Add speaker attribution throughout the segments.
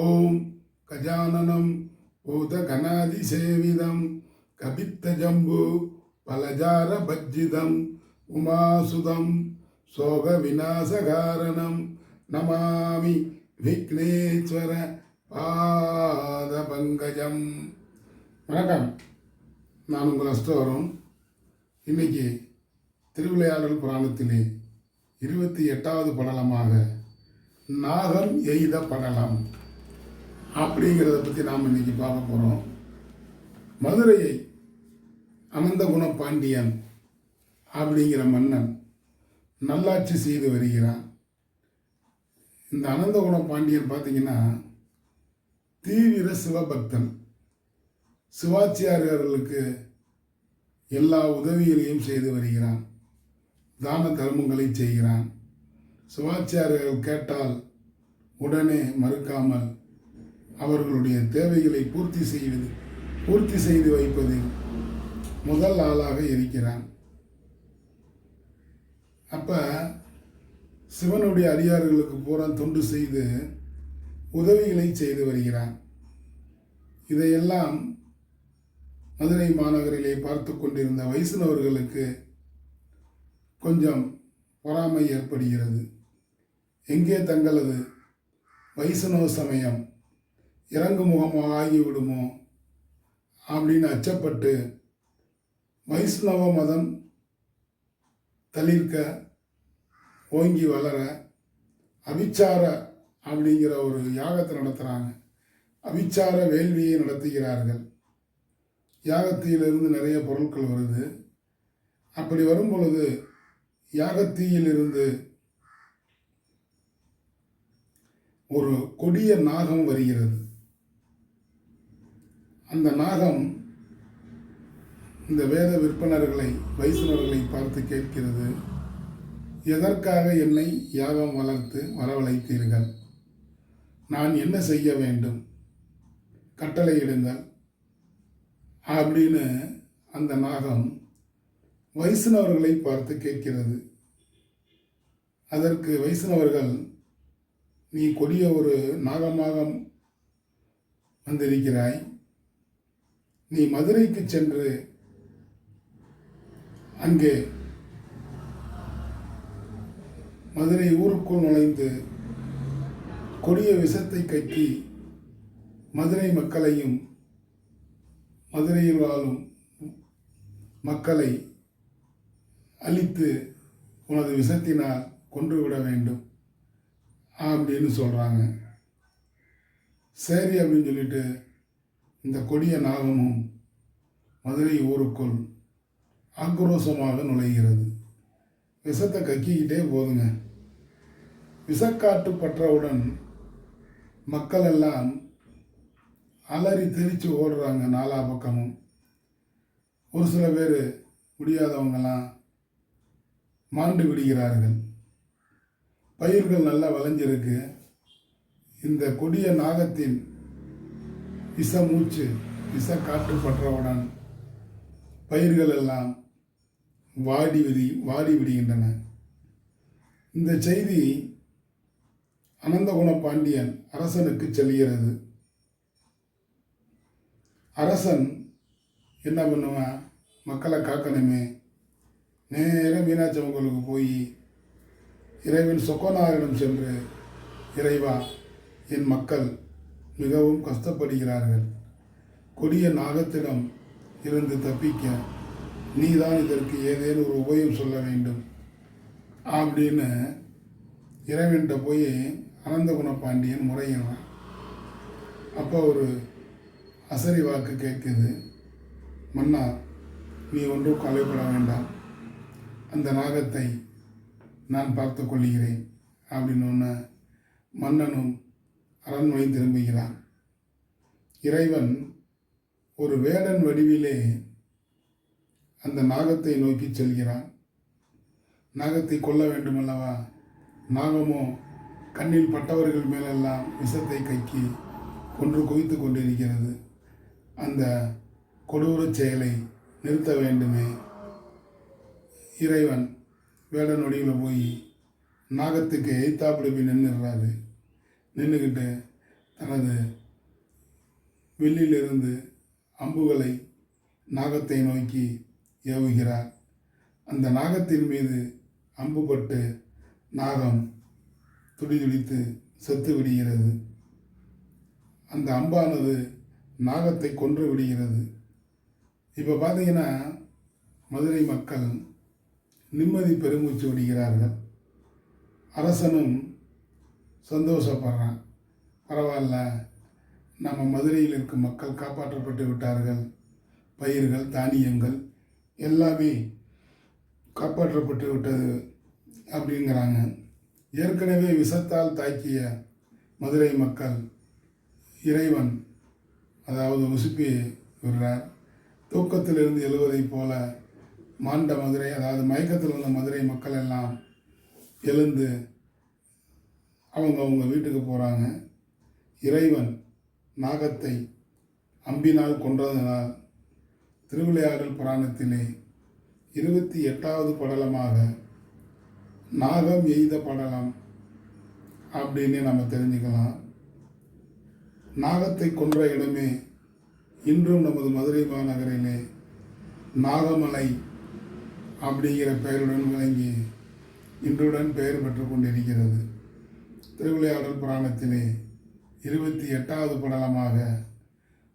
Speaker 1: ஓம் கஜானனம் பூதகணாதிசேவிதம் கபித்தஜம்பு பலஜார பஜ்ஜிதம் உமாசுதம் சோக விநாசகாரணம் நமாமி விக்னேஸ்வர பாத பங்கஜம் வணக்கம். நான் உங்கள் அஸ்தவரம் இன்னைக்கு திருவிளையாடல் புராணத்திலே இருபத்தி எட்டாவது படலமாக நாகம் எய்த படலம். அப்படிங்கிறத பற்றி நாம் இன்றைக்கி பார்க்க போகிறோம் மதுரையை அனந்தகுண பாண்டியன் அப்படிங்கிற மன்னன் நல்லாட்சி செய்து வருகிறான். இந்த அனந்தகுண பாண்டியன் பார்த்தீங்கன்னா தீவிர சிவபக்தன். சிவாச்சியார்களுக்கு எல்லா உதவிகளையும் செய்து வருகிறான். தான தர்மங்களை செய்கிறான். சிவாச்சியார்கள் கேட்டால் உடனே மறுக்காமல் அவர்களுடைய தேவைகளை பூர்த்தி செய்வது பூர்த்தி செய்து வைப்பதில் முதல் ஆளாக இருக்கிறான். அப்போ சிவனுடைய அடியார்களுக்கு பூரா தொண்டு செய்து உதவிகளை செய்து வருகிறான். இதையெல்லாம் மதுரை மாநகரிலே பார்த்து கொண்டிருந்த வைஷ்ணவர்களுக்கு கொஞ்சம் பொறாமை ஏற்படுகிறது. எங்கே தங்களது வைஷ்ணவ சமயம்? இறங்கு முகமாக ஆகிவிடுமோ அப்படின்னு அச்சப்பட்டு வைஷ்ணவ மதம் தளிர்க்க ஓங்கி வளர அபிச்சார அப்படிங்கிற ஒரு யாகத்தை நடத்துகிறாங்க அபிச்சார வேள்வியை நடத்துகிறார்கள். யாகத்தியிலிருந்து நிறைய பொருட்கள் வருது. அப்படி வரும் பொழுது யாகத்தீயிலிருந்து ஒரு கொடிய நாகம் வருகிறது. அந்த நாகம் இந்த வேத விற்பனர்களை வைஷ்ணவர்களை பார்த்து கேட்கிறது எதற்காக என்னை யாகம் வளர்த்து வரவழைத்தீர்கள்? நான் என்ன செய்ய வேண்டும்? கட்டளையிடுங்கள் அப்படின்னு அந்த நாகம் வைஷ்ணவர்களை பார்த்து கேட்கிறது. அதற்கு வைஷ்ணவர்கள் நீ கொடிய ஒரு நாகமாக வந்திருக்கிறாய். நீ மதுரைக்கு சென்று அங்கே மதுரை ஊருக்குள் நுழைந்து கொடிய விஷத்தை கட்டி மதுரை மக்களையும் மதுரையில் வாழும் மக்களை அழித்து உனது விஷத்தினால் கொன்று விட வேண்டும் அப்படின்னு சொல்கிறாங்க சரி அப்படின்னு சொல்லிட்டு இந்த கொடிய நாகமும் மதுரை ஊருக்குள் ஆக்ரோஷமாக நுழைகிறது. விஷத்தை கக்கிக்கிட்டே போதுங்க. விஷக்காட்டு பற்றவுடன் மக்கள் எல்லாம் அலறி தெரித்து ஓடுறாங்க நாலா பக்கமும். ஒரு சில பேர் முடியாதவங்கெல்லாம் மாண்டு விடுகிறார்கள். பயிர்கள் நல்லா விளைஞ்சிருக்கு. இந்த கொடிய நாகத்தின் இச மூச்சு இச காற்று பற்றவுடன் பயிர்கள் எல்லாம் வாடி விதி வாடி விடுகின்றன. இந்த செய்தி அனந்தகுண பாண்டியன் அரசனுக்கு செல்கிறது. அரசன் என்ன பண்ணுவான்? மக்களை காக்கணுமே. நேர மீனாட்சி அம்மங்களுக்கு போய் இறைவன் சொக்கநாதரிடம் சென்று இறைவா என் மக்கள் மிகவும் கஷ்டப்படுகிறார்கள். கொடிய நாகத்திடம் இருந்து தப்பிக்க நீதான் இதற்கு ஏதேனும் ஒரு உபயம் சொல்ல வேண்டும். அப்படின்னு இறைவன்கிட்ட போய் அனந்தகுண பாண்டியன் முறையிடுறான். அப்போ ஒரு அசரி வாக்கு கேட்குது. மன்னா நீ ஒன்றும் கவலைப்பட வேண்டாம். அந்த நாகத்தை நான் பார்த்து கொள்கிறேன். அப்படின்னு ஒன்று மன்னனும் அரண்மனை திரும்புகிறான். இறைவன் ஒரு வேடன் வடிவிலே அந்த நாகத்தை நோக்கி செல்கிறான். நாகத்தை கொல்ல வேண்டுமல்லவா? நாகமோ கண்ணில் பட்டவர்கள் மேலெல்லாம் விஷத்தை கைக்கி கொன்று குவித்து கொண்டிருக்கிறது. அந்த கொடூரச் செயலை நிறுத்த வேண்டுமே. இறைவன் வேடன் வடிவில் போய் நாகத்துக்கு எய்த்தாப்புல நின்றுடுறாரு நின்றுக்கிட்டு தனது வில்லிலிருந்து அம்புகளை நாகத்தை நோக்கி ஏவுகிறார். அந்த நாகத்தின் மீது அம்புபட்டு நாகம் துடிதுடித்து செத்து விடுகிறது அந்த அம்பானது நாகத்தை கொன்று விடுகிறது இப்போ பார்த்தீங்கன்னா மதுரை மக்கள் நிம்மதி பெருமூச்சு விடுகிறார்கள். அரசனும் சந்தோஷப்படுறான். பரவாயில்ல. நம்ம மதுரையில் இருக்கும் மக்கள் காப்பாற்றப்பட்டு விட்டார்கள். பயிர்கள் தானியங்கள் எல்லாமே காப்பாற்றப்பட்டு விட்டது அப்படிங்கிறாங்க. ஏற்கனவே விஷத்தால் தாக்கிய மதுரை மக்கள் இறைவன் அதாவது உசுப்பி விடுறார். தூக்கத்திலிருந்து எழுவதைப் போல மாண்ட மதுரை அதாவது மயக்கத்தில் உள்ள மதுரை மக்கள் எல்லாம் எழுந்து அவங்க அவங்க வீட்டுக்கு போகிறாங்க இறைவன் நாகத்தை அம்பினால் கொன்றதனால் திருவிளையாடல் புராணத்திலே இருபத்தி எட்டாவது படலமாக நாகம் எய்த படலம் அப்படின்னு நம்ம தெரிஞ்சுக்கலாம். நாகத்தை கொன்ற இடமே இன்றும் நமது மதுரை மாநகரிலே நாகமலை அப்படிங்கிற பெயருடன் விளங்கி இன்றுடன் பெயர் பெற்று கொண்டிருக்கிறது. திருவிளையாடல் புராணத்திலே இருபத்தி எட்டாவது படலமாக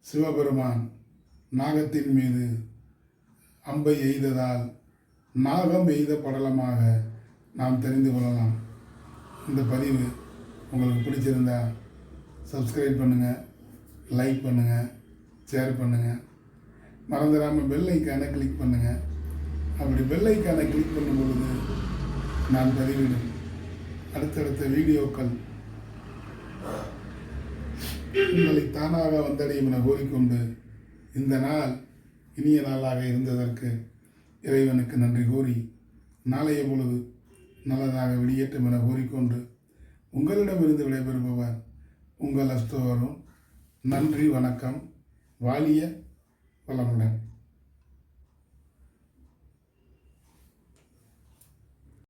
Speaker 1: சிவபெருமான் நாகத்தின் மீது அம்பை எய்ததால் நாகம் எய்த படலமாக நாம் தெரிந்து கொள்ளலாம். இந்த பதிவு உங்களுக்கு பிடிச்சிருந்தா சப்ஸ்கிரைப் பண்ணுங்கள் லைக் பண்ணுங்கள் ஷேர் பண்ணுங்கள் மறந்துடாமல் பெல் ஐக்கானை கிளிக் பண்ணுங்கள் அப்படி பெல் ஐக்கானை கிளிக் பண்ணும் பொழுது நான் பதிவிடும். அடுத்தடுத்த வீடியோக்கள். உங்களை தானாக வந்தடையும் என கூறிக்கொண்டு இந்த நாள் இனிய நாளாக இருந்ததற்கு இறைவனுக்கு நன்றி கூறி நாளைய பொழுது நல்லதாக வெளியேற்றும் என கூறிக்கொண்டு உங்களிடமிருந்து விடைபெறுபவர் உங்கள் அஸ்தோரும் நன்றி வணக்கம். வாலிய வளமுடன்.